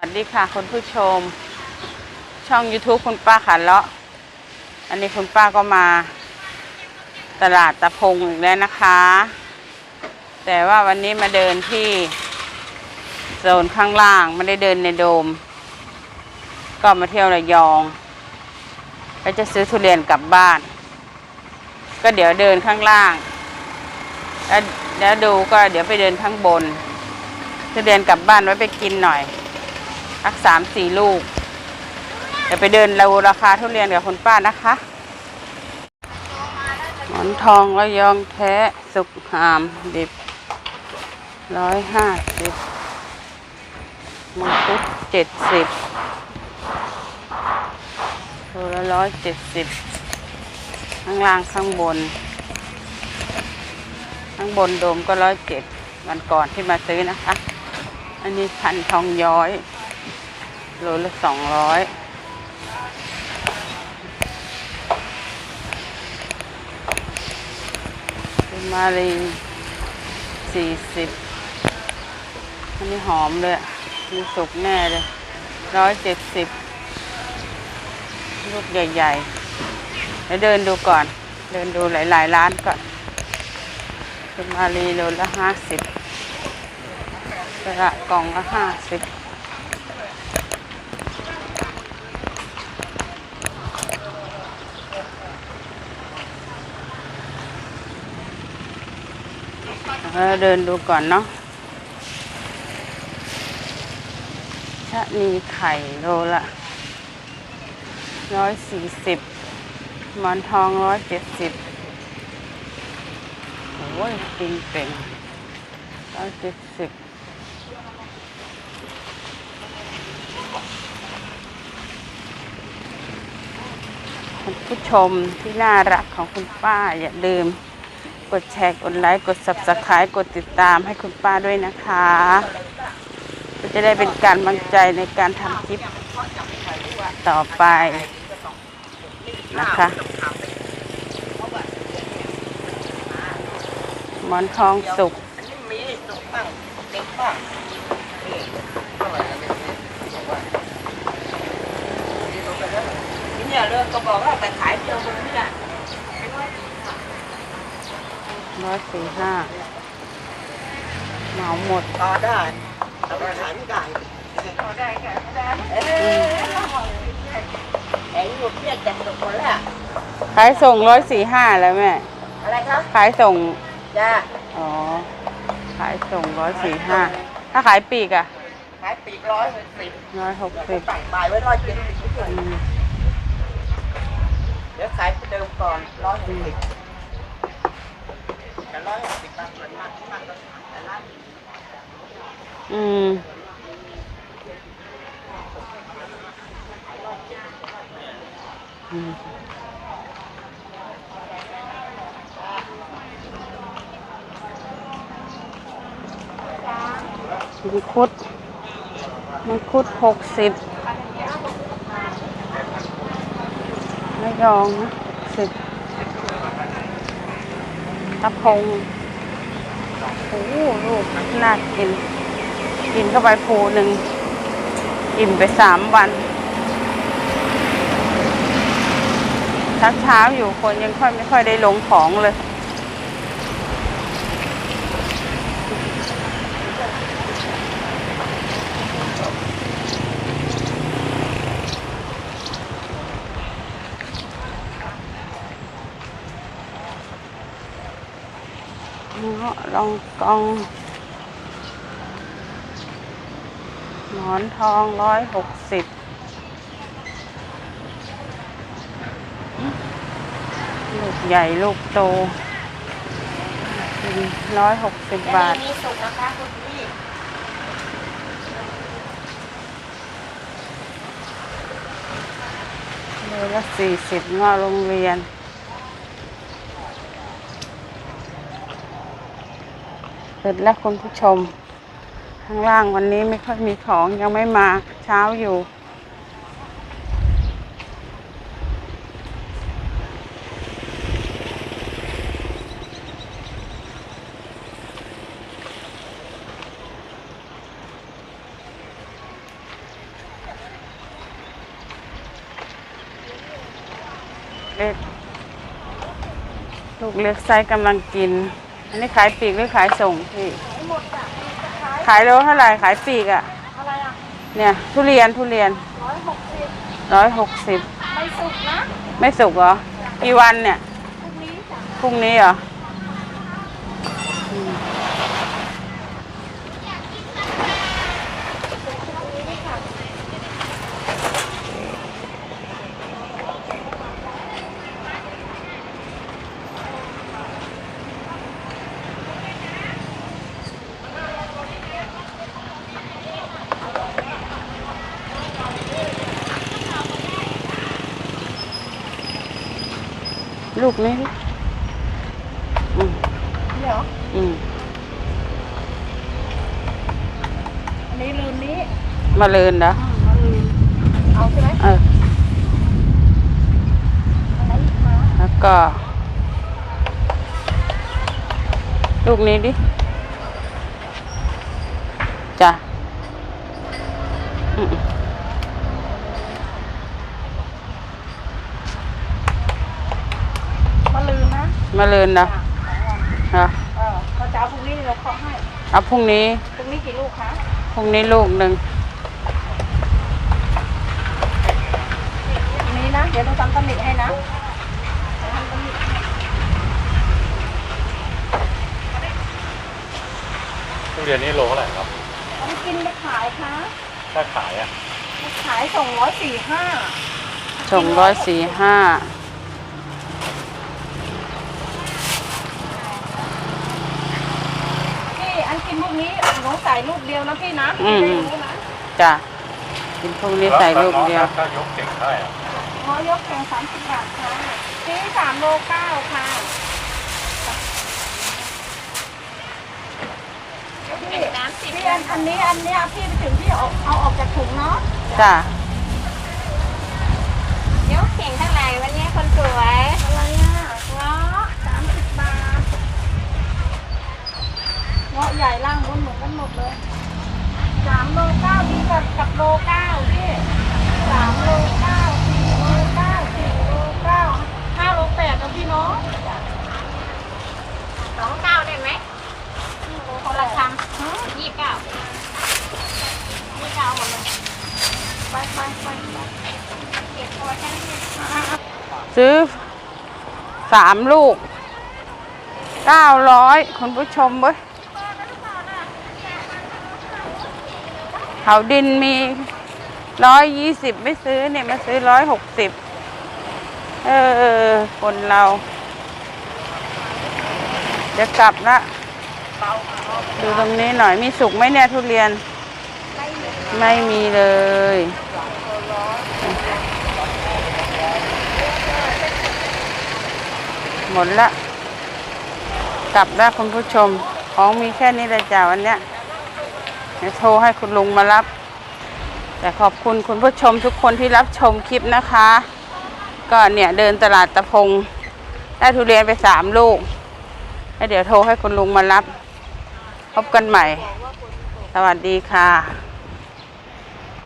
สวัสดีค่ะคุณผู้ชม ช่อง YouTube คุณป้าขันเลาะ อันนี้คุณป้าก็มา ตลาดตะพงอีกแล้วนะคะ แต่ว่าวันนี้มาเดินที่โซนข้างล่างไม่ได้เดินในโดม ก็มาเที่ยวระยองแล้วจะซื้อทุเรียนกลับบ้าน ก็เดี๋ยวเดินข้างล่าง แล้วดูก็เดี๋ยวไปเดินข้างบนทุเรียนกลับบ้านไว้ไปกินหน่อย สักสามสี่ลูก เดี๋ยวไปเดินเราราคาทุเรียนกับคุณป้านะคะหมอนทองระยองแท้สุกหามดิบร้อยห้าสิบมังคุดเจ็ดสิบโลละร้อยเจ็ดสิบข้างล่างข้างบน ข้างบนโดมก็ร้อยเจ็ดวันก่อนที่มาซื้อนะคะ อันนี้พันทองย้อย โลละสองร้อยเป็นมาลีสี่สิบอันนี้หอมเลยมีสุกแน่เลยร้อยเจ็ดสิบลูกใหญ่ๆเดี๋ยวเดินดูก่อน เดินดูหลายๆร้านก่อนเป็นมาลีโลละห้าสิบกระกล่องละห้าสิบ เดินดูก่อนเนาะชะนีไข่โลละร้อยสี่สิบมอนทองร้อยเจ็ดสิบโอ้ยจริงเป่งร้อยเจ็ดสิบคุณผู้ชมที่น่ารักของคุณป้าอย่าลืม กดแชร์ กดไลค์ กด subscribe กดติดตามให้คุณป้าด้วยนะคะก็จะได้เป็นการบังใจในการทำคลิปต่อไปนะคะหมอนทองสุกเนี่ยเรื่องก็บอกว่าแต่ขายเดียวคนนี้แหละ ร้อยสี่ห้าเหมาหมดต่อได้แต่ว่าขายไม่ได้ต่อได้แค่ได้เอ๊ไอ้ลูกเนี่ยจังหมดคนละขายส่งร้อยสี่ห้าแล้วแม่ อะไรครับขายส่ง จ้า อ๋อ ขายส่งร้อยสี่ห้า ถ้าขายปลีกอะขายปีกร้อยหกสิบร้อยหกสิบตั้งบ่ายไว้ร้อยเจ็ดสิบอืมเดี๋ยวขายเดิมก่อนร้อยหกสิบแต่ร้ อืมอืมมังคุดมังคุดหกสิบไม่ยองนะสิบ ตะพงโอ้โหลูกน่ากิน กินเข้าไปภูหนึ่ง อิ่มไปสามวันเช้าเช้าๆอยู่คนยังค่อยไม่ค่อยได้ลงของเลย เงาะลองกองหมอนทองร้อยหกสิบลูกใหญ่ลูกโตร้อยหกสิบบาท มีสุกนะคะคุณพี่เลยละสี่สิบเงาะโรงเรียน เสร็แล้วคุณผู้ชม ข้างล่างวันนี้ไม่ค่อยมีของยังไม่มาเช้าอยู่ เล็ก ลูกเล็กไซกำลังกิน อันนี้ขายปีกหรือขายส่งพี่หมดอะจะขายขายโลเท่าไหร่ขายปีกอะ อะไรอะเนี่ย ทุเรียนทุเรียนร้อยหกสิบร้อยหกสิบไม่สุกนะ ไม่สุกเหรอ กี่วันเนี่ย พรุ่งนี้จ้ะพรุ่งนี้เหรอ ลูกนี้ดิอืมเดี๋ยวอืมอันนี้ลืมนี้มาเลินเหรออืมมาลืมเอาใช่ไหมเออ อะไรอีกคะแล้วก็ ลูกนี้ดิจ้ะอืม มาลืมนะ มาเลินเหรอจ้ะสองวันเหรอเออพอจะเอาพรุ่งนี้เราเคาะให้เอาพรุ่งนี้ พรุ่งนี้กี่ลูกคะพรุ่งนี้ลูกหนึ่งพรุ่งนี้นะ เดี๋ยวเราทำตำหนิให้นะเดี๋ยวทำตำหนิให้ทุเรียนนี่โลเท่าไหร่ครับเอาไปกินไปขายคะถ้าขายอะไปขายสองร้อยสี่ห้าส่งร้อยสี่ห้า พี่อันกินพวก นี้หนูใส่ลูกเดียวนะพี่นะพี่ได้รู้นะจ้ะกินพรุ่งนี้ใส่ลูกเดียว ถ้ายกเก่งเท่าไหร่อะหอยกแกงสามสิบบาทค่ะพี่สามโลเก้าค่ะพี่พี่อันอันนี้อันเนี้ยพี่ไปถึงพี่เอาเอาออกจากถุงเนาะจ้ะยกเข่งเท่าไหร่วันนี้คนสวยอะไรอะเงาะสามสิบบาทเงาะใหญ่ล่างบนเหมือน กันหมดเลยสามโลเก้าพี่กับกับโลเก้าพี่สามโลเก้าสี่โลเก้าสี่โลเก้าห้าโลแปดนะพี่เนาะสองเก้าได้ไหมคนละคฮะำยี่สิบเก้ายี่สิบเก้าหมดเลยไปไปไปไปเก็บตัวฉันเนี่ยซื้อสามลูกเก้าร้อยคุณผู้ชมเว้ย เขาดินมีร้อยยี่สิบไม่ซื้อเนี่ยมาซื้อร้อยหกสิบเออ คนเรา จะกลับละดูตรงนี้หน่อยมีสุกไหมเนี่ยทุเรียน ไม่มีเลยหมดละ กลับแล้วคุณผู้ชม ของมีแค่นี้เลยจ้าวันเนี้ย เดี๋ยวโทรให้คุณลุงมารับ แต่ขอบคุณคุณผู้ชมทุกคนที่รับชมคลิปนะคะ ก็เนี่ยเดินตลาดตะพง ได้ทุเรียนไปสามลูก แล้วเดี๋ยวโทรให้คุณลุงมารับ พบกันใหม่ สวัสดีค่ะ